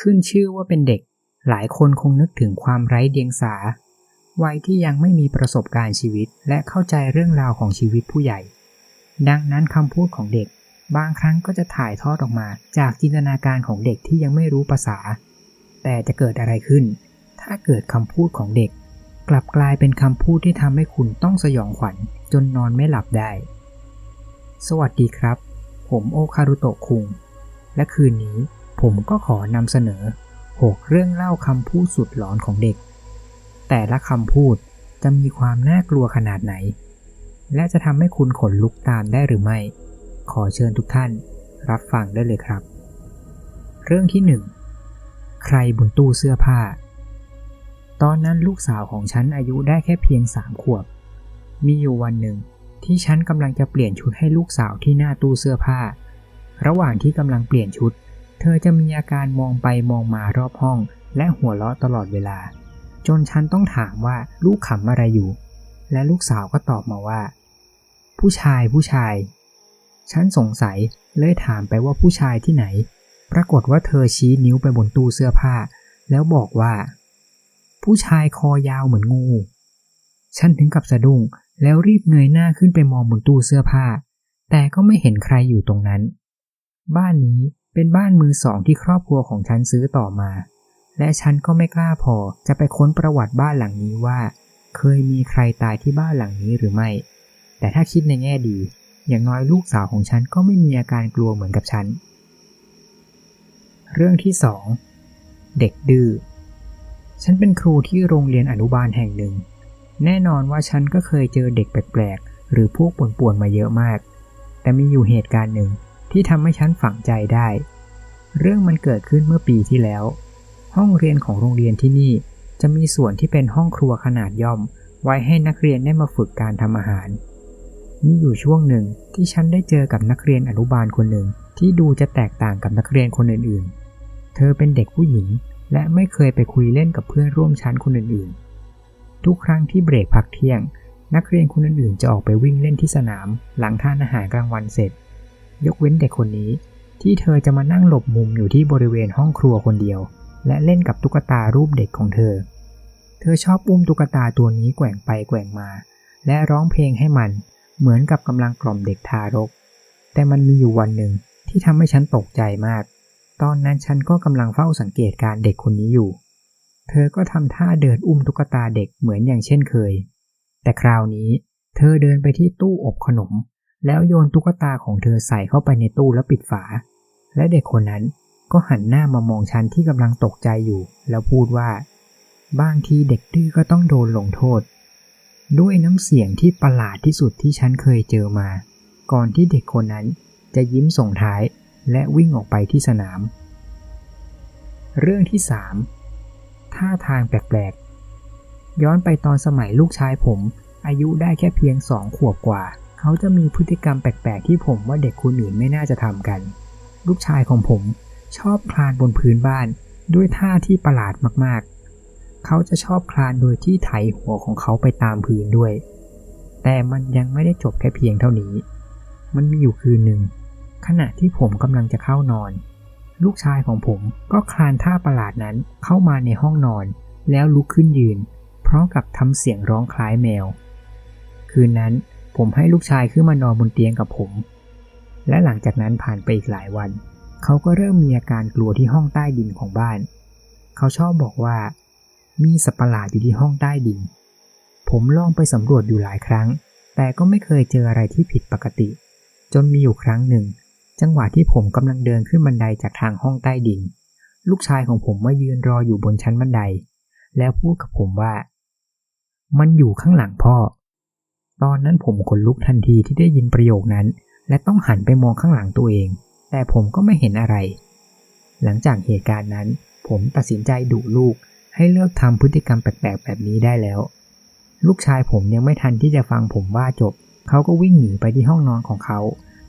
ขึ้นชื่อว่าเป็นเด็ก หลายคนคงนึกถึงความไร้เดียงสา วัยที่ยังไม่มีประสบการณ์ชีวิตและเข้าใจเรื่องราวของชีวิตผู้ใหญ่ ดังนั้นคำพูดของเด็ก บางครั้งก็จะถ่ายทอดออกมา จากจินตนาการของเด็กที่ยังไม่รู้ภาษา แต่จะเกิดอะไรขึ้น ถ้าเกิดคำพูดของเด็ก กลับกลายเป็นคำพูดที่ทำให้คุณต้องสยองขวัญจนนอนไม่หลับได้ สวัสดีครับ ผมโอคารุโตะคุง และคืนนี้ ผมก็ขอนำเสนอ 6 เรื่องเล่าคำพูดสุดหลอนของเด็ก แต่ละคำพูดจะมีความน่ากลัวขนาดไหน และจะทำให้คุณขนลุกตามได้หรือไม่ ขอเชิญทุกท่านรับฟังได้เลยครับ เรื่องที่ 1 ใครบนตู้เสื้อผ้า ตอนนั้นลูกสาวของฉันอายุได้แค่เพียงสามขวบ มีอยู่วันหนึ่งที่ฉันกำลังจะเปลี่ยนชุดให้ลูกสาวที่หน้าตู้เสื้อผ้า ระหว่างที่กำลังเปลี่ยนชุด เธอจะมีอาการมองไปมองมารอบห้อง และหัวเราะตลอดเวลา จนฉันต้องถามว่าลูกขำอะไรอยู่ และลูกสาวก็ตอบมาว่า ผู้ชายผู้ชาย ฉันสงสัยเลยถามไปว่าผู้ชายที่ไหน ปรากฏว่าเธอชี้นิ้วไปบนตู้เสื้อผ้า แล้วบอกว่า ผู้ชายคอยาวเหมือนงู ฉันถึงกับสะดุ้งแล้วรีบเงยหน้าขึ้นไปมองบนตู้เสื้อผ้า แต่ก็ไม่เห็นใครอยู่ตรงนั้น บ้านนี้ เป็นบ้านมือสองที่ครอบครัวของฉันซื้อต่อมา และฉันก็ไม่กล้าพอจะไปค้นประวัติบ้านหลังนี้ว่า เคยมีใครตายที่บ้านหลังนี้หรือไม่ แต่ถ้าคิดในแง่ดี อย่างน้อยลูกสาวของฉันก็ไม่มีอาการกลัวเหมือนกับฉัน เรื่องที่สองเด็กดื้อ ฉันเป็นครูที่โรงเรียนอนุบาลแห่งหนึ่ง แน่นอนว่าฉันก็เคยเจอเด็กแปลกๆ หรือพวกป่วนๆมาเยอะมาก แต่มีอยู่เหตุการณ์หนึ่ง ที่ทำให้ฉันฝังใจได้ เรื่องมันเกิดขึ้นเมื่อปีที่แล้ว ห้องเรียนของโรงเรียนที่นี่ จะมีส่วนที่เป็นห้องครัวขนาดย่อม ไว้ให้นักเรียนได้มาฝึกการทำอาหาร มีอยู่ช่วงหนึ่งที่ฉันได้เจอกับนักเรียนอนุบาลคนหนึ่งที่ดูจะแตกต่างกับนักเรียนคนอื่นๆ เธอเป็นเด็กผู้หญิง และไม่เคยไปคุยเล่นกับเพื่อนร่วมชั้นคนอื่นๆ ทุกครั้งที่เบรกพักเที่ยง นักเรียนคนอื่นๆ จะออกไปวิ่งเล่นที่สนาม หลังทานอาหารกลางวันเสร็จ ยกเว้นเด็กคนนี้ ที่เธอจะมานั่งหลบมุมอยู่ที่บริเวณห้องครัวคนเดียว และเล่นกับตุ๊กตารูปเด็กของเธอ เธอชอบอุ้มตุ๊กตาตัวนี้แกว่งไปแกว่งมา และร้องเพลงให้มันเหมือนกับกำลังกล่อมเด็กทารก แต่มันมีอยู่วันหนึ่งที่ทำให้ฉันตกใจมาก ตอนนั้นฉันก็กำลังเฝ้าสังเกตการเด็กคนนี้อยู่ เธอก็ทำท่าเดินอุ้มตุ๊กตาเด็กเหมือนอย่างเช่นเคย แต่คราวนี้ เธอเดินไปที่ตู้อบขนม แล้วโยนตุ๊กตาของเธอใส่เข้าไปในตู้แล้วปิดฝา และเด็กคนนั้นก็หันหน้ามามองฉันที่กำลังตกใจอยู่ แล้วพูดว่า บางทีเด็กดื้อก็ต้องโดนลงโทษ ด้วยน้ำเสียงที่ประหลาดที่สุดที่ฉันเคยเจอมา ก่อนที่เด็กคนนั้นจะยิ้มส่งท้ายและวิ่งออกไปที่สนาม เรื่องที่ 3 ท่าทางแปลกๆ ย้อนไปตอนสมัยลูกชายผม อายุได้แค่เพียงสองขวบกว่า เขาจะมีพฤติกรรมแปลกๆ ที่ผมว่าเด็กคนอื่นไม่น่าจะทำกัน ลูกชายของผมชอบคลานบนพื้นบ้านด้วยท่าที่ประหลาดมากๆ เขาจะชอบคลานโดยที่ไถหัวของเขาไปตามพื้นด้วย แต่มันยังไม่ได้จบแค่เพียงเท่านี้ มันมีอยู่คืนหนึ่ง ขณะที่ผมกำลังจะเข้านอน ลูกชายของผมก็คลานท่าประหลาดนั้นเข้ามาในห้องนอน แล้วลุกขึ้นยืน พร้อมกับทำเสียงร้องคล้ายแมว คืนนั้น ผมให้ลูกชายขึ้นมานอนบนเตียงกับผม และหลังจากนั้นผ่านไปอีกหลายวัน เขาก็เริ่มมีอาการกลัวที่ห้องใต้ดินของบ้าน เขาชอบบอกว่า มีสัตว์ประหลาดอยู่ที่ห้องใต้ดิน ผมลองไปสำรวจอยู่หลายครั้ง แต่ก็ไม่เคยเจออะไรที่ผิดปกติ จนมีอยู่ครั้งหนึ่ง จังหวะที่ผมกำลังเดินขึ้นบันไดจากทางห้องใต้ดิน ลูกชายของผมมายืนรออยู่บนชั้นบันได แล้วพูดกับผมว่า มันอยู่ข้างหลังพ่อ ตอนนั้นผมขนลุกทันทีที่ได้ยินประโยคนั้น และต้องหันไปมองข้างหลังตัวเอง แต่ผมก็ไม่เห็นอะไร หลังจากเหตุการณ์นั้น ผมตัดสินใจดุลูกให้เลิกทำพฤติกรรมแปลกๆแบบนี้ได้แล้ว ลูกชายผมยังไม่ทันที่จะฟังผมว่าจบ เขาก็วิ่งหนีไปที่ห้องนอนของเขา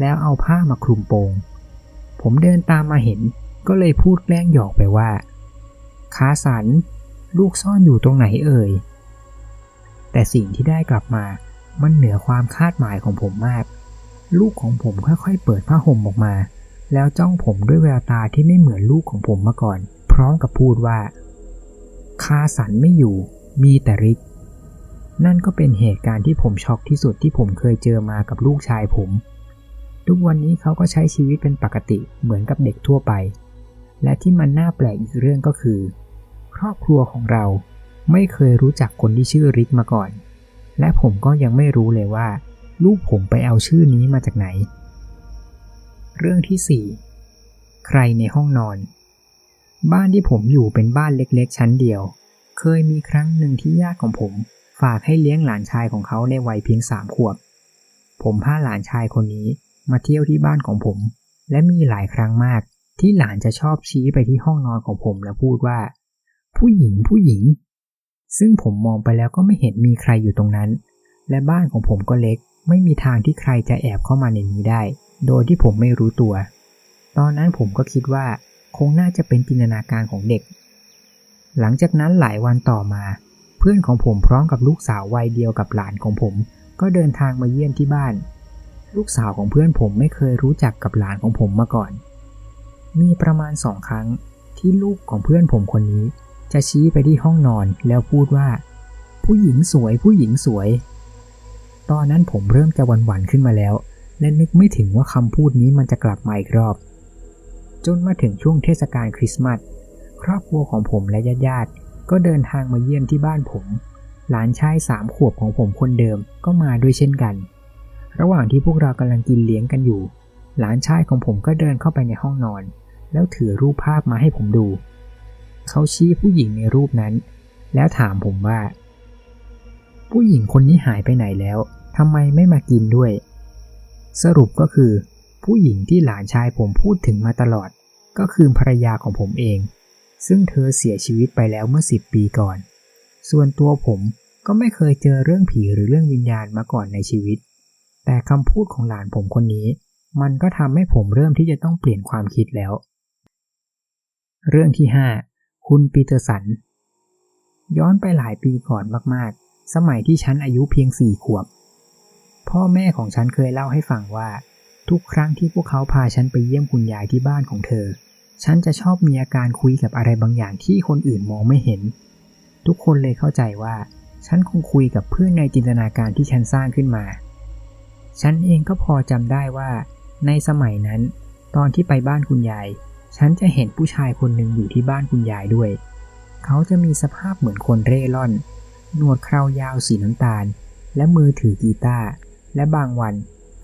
แล้วเอาผ้ามาคลุมโปง ผมเดินตามมาเห็น ก็เลยพูดแกล้งหยอกไปว่าคาสัน ลูกซ่อนอยู่ตรงไหนเอ่ย แต่สิ่งที่ได้กลับมา มันเหนือความคาดหมายของผมมาก ลูกของผมค่อยๆ เปิดผ้าห่มออกมา แล้วจ้องผมด้วยแววตาที่ไม่เหมือนลูกของผมมาก่อน พร้อมกับพูดว่า คาสันไม่อยู่ มีแต่ริก นั่นก็เป็นเหตุการณ์ที่ผมช็อกที่สุดที่ผมเคยเจอมากับลูกชายผม ทุกวันนี้เขาก็ใช้ชีวิตเป็นปกติเหมือนกับเด็กทั่วไป และที่มันน่าแปลกอีกเรื่องก็คือ ครอบครัวของเราไม่เคยรู้จักคนที่ชื่อริกมาก่อน และผมก็ยังไม่รู้เลยว่า ลูกผมไปเอาชื่อนี้มาจากไหน เรื่องที่ 4 ใครในห้องนอน บ้านที่ผมอยู่เป็นบ้านเล็กๆ ชั้นเดียว เคยมีครั้งหนึ่งที่ญาติของผม ฝากให้เลี้ยงหลานชายของเขาในวัยเพียงสามขวบ ผมพาหลานชายคนนี้มาเที่ยวที่บ้านของผม และมีหลายครั้งมาก ที่หลานจะชอบชี้ไปที่ห้องนอนของผมและพูดว่า ผู้หญิงผู้หญิง ซึ่งผมมองไปแล้วก็ไม่เห็นมีใครอยู่ตรงนั้น และบ้านของผมก็เล็ก ไม่มีทางที่ใครจะแอบเข้ามาในนี้ได้ โดยที่ผมไม่รู้ตัว ตอนนั้นผมก็คิดว่า คงน่าจะเป็นจินตนาการของเด็ก หลังจากนั้นหลายวันต่อมา เพื่อนของผมพร้อมกับลูกสาววัยเดียวกับหลานของผม ก็เดินทางมาเยี่ยมที่บ้าน ลูกสาวของเพื่อนผมไม่เคยรู้จักกับหลานของผมมาก่อน มีประมาณสองครั้งที่ลูกของเพื่อนผมคนนี้ จะชี้ไปที่ห้องนอนแล้วพูดว่า ผู้หญิงสวยผู้หญิงสวย ตอนนั้นผมเริ่มจะหวั่นๆขึ้นมาแล้ว และนึกไม่ถึงว่าคำพูดนี้มันจะกลับมาอีกรอบ จนมาถึงช่วงเทศกาลคริสต์มาสครอบครัวของผมและญาติๆก็เดินทางมาเยี่ยมที่บ้านผม หลานชายสามขวบของผมคนเดิมก็มาด้วยเช่นกัน ระหว่างที่พวกเรากำลังกินเลี้ยงกันอยู่ หลานชายของผมก็เดินเข้าไปในห้องนอน แล้วถือรูปภาพมาให้ผมดู เขาชี้ผู้หญิงในรูปนั้น แล้วถามผมว่า ผู้หญิงคนนี้หายไปไหนแล้วทำไมไม่มากินด้วย สรุปก็คือ ผู้หญิงที่หลานชายผมพูดถึงมาตลอด ก็คือภรรยาของผมเอง ซึ่งเธอเสียชีวิตไปแล้วเมื่อสิบปีก่อน ส่วนตัวผมก็ไม่เคยเจอเรื่องผีหรือเรื่องวิญญาณมาก่อนในชีวิต แต่คำพูดของหลานผมคนนี้ มันก็ทำให้ผมเริ่มที่จะต้องเปลี่ยนความคิดแล้ว เรื่องที่ 5 คุณปีเตอร์สัน ย้อนไปหลายปีก่อนมากๆ สมัยที่ฉันอายุเพียงสี่ขวบ พ่อแม่ของฉันเคยเล่าให้ฟังว่า ทุกครั้งที่พวกเขาพาฉันไปเยี่ยมคุณยายที่บ้านของเธอ ฉันจะชอบมีอาการคุยกับอะไรบางอย่างที่คนอื่นมองไม่เห็น ทุกคนเลยเข้าใจว่า ฉันคงคุยกับเพื่อนในจินตนาการที่ฉันสร้างขึ้นมา ฉันเองก็พอจำได้ว่า ในสมัยนั้น ตอนที่ไปบ้านคุณยาย ฉันจะเห็นผู้ชายคนหนึ่งอยู่ที่บ้านคุณยายด้วย เขาจะมีสภาพเหมือนคนเร่ร่อน หนวดเครายาวสีน้ำตาล และมือถือกีตาร์ และบางวัน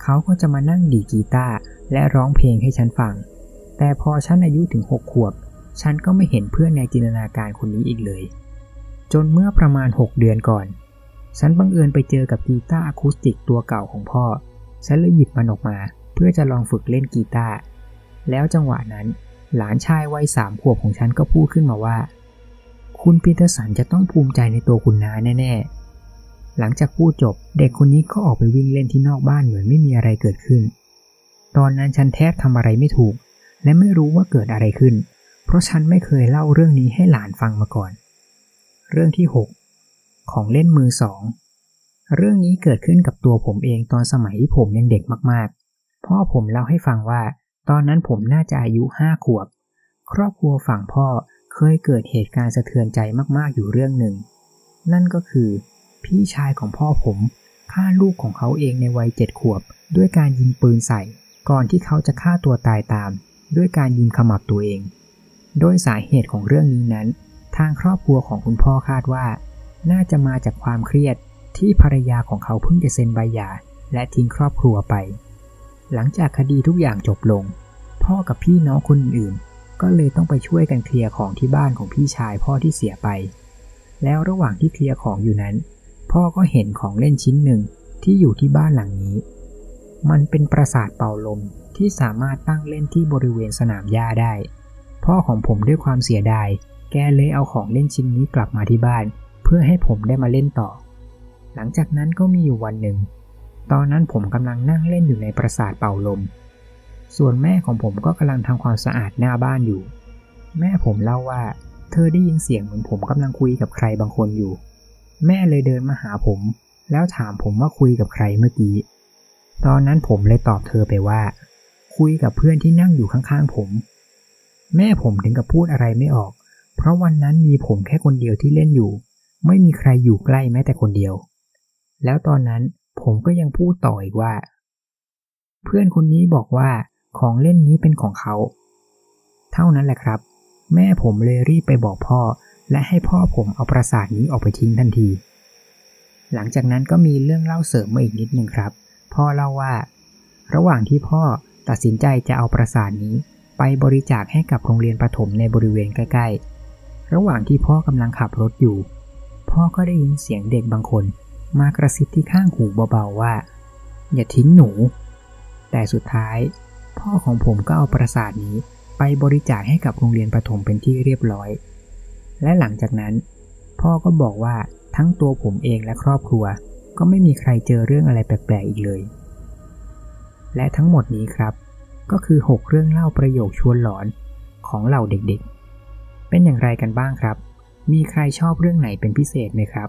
เขาก็จะมานั่งดีกีตาร์และร้องเพลงให้ฉันฟัง แต่พอฉันอายุถึงหกขวบ ฉันก็ไม่เห็นเพื่อนในจินตนาการคนนี้อีกเลย จนเมื่อประมาณ 6 เดือนก่อน ฉันบังเอิญไปเจอกับกีตาร์อะคูสติกตัวเก่าของพ่อ ฉันเลยหยิบมันออกมา เพื่อจะลองฝึกเล่นกีตาร์ แล้วจังหวะนั้น หลานชายวัยสามขวบของฉันก็พูดขึ้นมาว่า คุณปีเตอร์สันจะต้องภูมิใจในตัวคุณนาแน่ๆ หลังจากพูดจบเด็กคนนี้ก็ออกไปวิ่งเล่นที่นอกบ้านเหมือนไม่มีอะไรเกิดขึ้น ตอนนั้นฉันแทบทำอะไรไม่ถูก และไม่รู้ว่าเกิดอะไรขึ้น เพราะฉันไม่เคยเล่าเรื่องนี้ให้หลานฟังมาก่อน เรื่องที่ 6 ของเล่นมือสองเรื่องนี้เกิดขึ้นกับตัวผมเองตอนสมัยที่ผมยังเด็กมากๆ พ่อผมเล่าให้ฟังว่า ตอนนั้นผมน่าจะอายุห้าขวบ ครอบครัวฝั่งพ่อเคยเกิดเหตุการณ์สะเทือนใจมากๆอยู่เรื่องหนึ่ง นั่นก็คือ พี่ชายของพ่อผมฆ่าลูกของเขาเองในวัยเจ็ดขวบ ด้วยการยิงปืนใส่ ก่อนที่เขาจะฆ่าตัวตายตาม ด้วยการยิงขมับตัวเอง โดยสาเหตุของเรื่องนี้นั้น ทางครอบครัวของคุณพ่อคาดว่า น่าจะมาจากความเครียดที่ภรรยาของเขาเพิ่งจะเซ็นใบหย่าและทิ้งครอบครัวไป หลังจากคดีทุกอย่างจบลง พ่อกับพี่น้องคนอื่นก็เลยต้องไปช่วยกันเคลียร์ของที่บ้านของพี่ชายพ่อที่เสียไป แล้วระหว่างที่เคลียร์ของอยู่นั้น พ่อก็เห็นของเล่นชิ้นหนึ่งที่อยู่ที่บ้านหลังนี้ มันเป็นปราสาทเป่าลมที่สามารถตั้งเล่นที่บริเวณสนามหญ้าได้ พ่อของผมด้วยความเสียดาย แกเลยเอาของเล่นชิ้นนี้กลับมาที่บ้าน เพื่อให้ผมได้มาเล่นต่อ หลังจากนั้นก็มีอยู่วันหนึ่ง ตอนนั้นผมกำลังนั่งเล่นอยู่ในปราสาทเป่าลม ส่วนแม่ของผมก็กำลังทำความสะอาดหน้าบ้านอยู่ แม่ผมเล่าว่า เธอได้ยินเสียงเหมือนผมกำลังคุยกับใครบางคนอยู่ แม่เลยเดินมาหาผม แล้วถามผมว่าคุยกับใครเมื่อกี้ ตอนนั้นผมเลยตอบเธอไปว่า คุยกับเพื่อนที่นั่งอยู่ข้างๆผม แม่ผมถึงกับพูดอะไรไม่ออก เพราะวันนั้นมีผมแค่คนเดียวที่เล่นอยู่ ไม่มีใครอยู่ใกล้แม้แต่คนเดียว แล้วตอนนั้น ผมก็ยังพูดต่ออีกว่า เพื่อนคนนี้บอกว่าของเล่นนี้เป็นของเขา เท่านั้นแหละครับ แม่ผมเลยรีบไปบอกพ่อ และให้พ่อผมเอาปราสาทนี้ออกไปทิ้งทันที หลังจากนั้นก็มีเรื่องเล่าเสริมมาอีกนิดนึงครับ พ่อเล่าว่า ระหว่างที่พ่อตัดสินใจจะเอาปราสาทนี้ ไปบริจาคให้กับโรงเรียนประถมในบริเวณใกล้ ๆ ระหว่างที่พ่อกำลังขับรถอยู่ พ่อก็ได้ยินเสียงเด็กบางคน มากระซิบที่ข้างหูเบาๆว่า อย่าทิ้งหนู แต่สุดท้าย พ่อของผมก็เอาปราสาทนี้ไปบริจาคให้กับโรงเรียนประถมเป็นที่เรียบร้อย และหลังจากนั้น พ่อก็บอกว่าทั้งตัวผมเองและครอบครัว ก็ไม่มีใครเจอเรื่องอะไรแปลกๆอีกเลย และทั้งหมดนี้ครับ ก็คือ 6 เรื่องเล่าประโยคชวนหลอนของเหล่าเด็กๆ เป็นอย่างไรกันบ้างครับ มีใครชอบเรื่องไหนเป็นพิเศษไหมครับ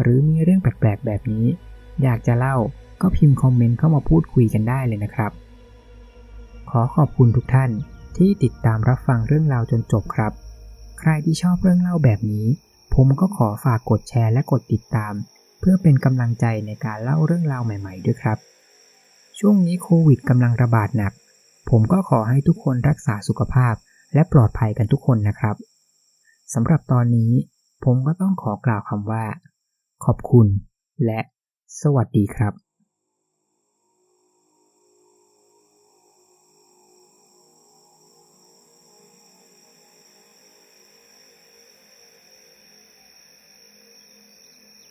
หรือมีเรื่องแปลกๆแบบนี้ อยากจะเล่าก็พิมพ์คอมเมนต์เข้ามาพูดคุยกันได้เลยนะครับ ขอขอบคุณทุกท่านที่ติดตามรับฟังเรื่องราวจนจบครับ ใครที่ชอบเรื่องเล่าแบบนี้ ผมก็ขอฝากกดแชร์และกดติดตาม เพื่อเป็นกำลังใจในการเล่าเรื่องราวใหม่ ๆ ด้วยครับ ช่วงนี้โควิดกำลังระบาดหนัก ผมก็ขอให้ทุกคนรักษาสุขภาพและปลอดภัยกันทุกคนนะครับสำหรับตอนนี้ผมก็ต้องขอกล่าวคำว่า ขอบคุณและสวัสดีครับ